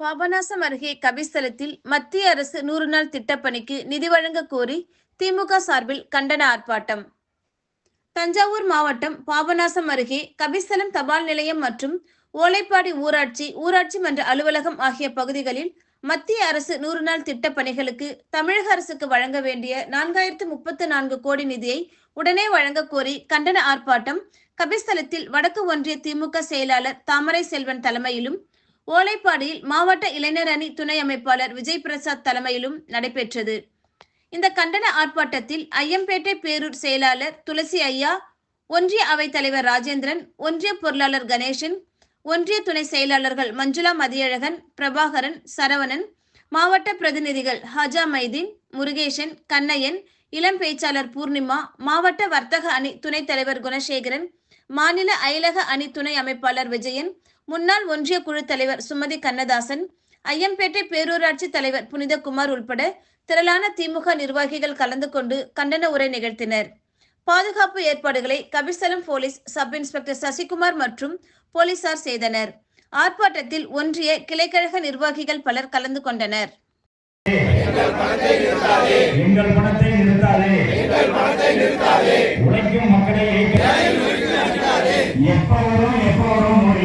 பாபநாசம் அருகே கபிஸ்தலத்தில் மத்திய அரசு நூறு நாள் திட்டப்பணிக்கு நிதி வழங்க கோரி திமுக சார்பில் கண்டன ஆர்ப்பாட்டம். தஞ்சாவூர் மாவட்டம் பாபநாசம் அருகே கபிஸ்தலம் தபால் நிலையம் மற்றும் ஓலைப்பாடி ஊராட்சி ஊராட்சி மன்ற அலுவலகம் ஆகிய பகுதிகளில் மத்திய அரசு நூறு நாள் திட்டப் பணிகளுக்கு தமிழக அரசுக்கு வழங்க வேண்டிய நான்காயிரத்து முப்பத்து நான்கு கோடி நிதியை உடனே வழங்க கோரி கண்டன ஆர்ப்பாட்டம். கபிஸ்தலத்தில் வடக்கு ஒன்றிய திமுக செயலாளர் தாமரை செல்வன் தலைமையிலும் ஓலைப்பாடியில் மாவட்ட இளைஞர் அணி துணை அமைப்பாளர் விஜய் பிரசாத் தலைமையிலும் நடைபெற்றது. இந்த கண்டன ஆர்ப்பாட்டத்தில் ஐயம்பேட்டை பேரூர் செயலாளர் துளசி ஐயா ஒன்றிய அவைத் தலைவர் ராஜேந்திரன் ஒன்றிய பொருளாளர் கணேசன் ஒன்றிய துணை செயலாளர்கள் மஞ்சுளா மதியழகன் பிரபாகரன் சரவணன் மாவட்ட பிரதிநிதிகள் ஹஜா மைதீன் முருகேசன் கண்ணையன் இளம் பேச்சாளர் பூர்ணிமா மாவட்ட வர்த்தக அணி துணைத் தலைவர் குணசேகரன் மாநில அயலக அணி துணை அமைப்பாளர் விஜயன் முன்னாள் ஒன்றிய குழு தலைவர் சுமதி கண்ணதாசன் ஐயம்பேட்டை பேரூராட்சி தலைவர் புனிதகுமார் உள்பட திரளான திமுக நிர்வாகிகள் கலந்து கொண்டு கண்டன உரை நிகழ்த்தினர். பாதுகாப்பு ஏற்பாடுகளை Kapisthalam police sub inspector Sasikumar மற்றும் போலீசார் செய்தனர். ஆர்ப்பாட்டத்தில் ஒன்றிய கிளைக்கழக நிர்வாகிகள் பலர் கலந்து கொண்டனர். எங்கள் பணத்தை நிறுத்தாதே. உழைக்கும் மக்களை எப்ப வரும் எப்ப வரும்?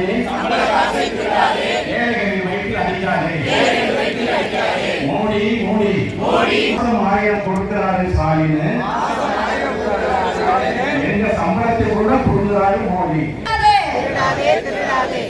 திருடாதே ஏழைகளின் வயிற்றில் அடிக்காதே. மோடி மோடி. மாசம் ஆயிரம் கொடுக்கிறாரு ஸ்டாலின். எங்க சம்பளத்தை கூட கொடுக்கிறாரு மோடி. திருடாதே திருடாதே.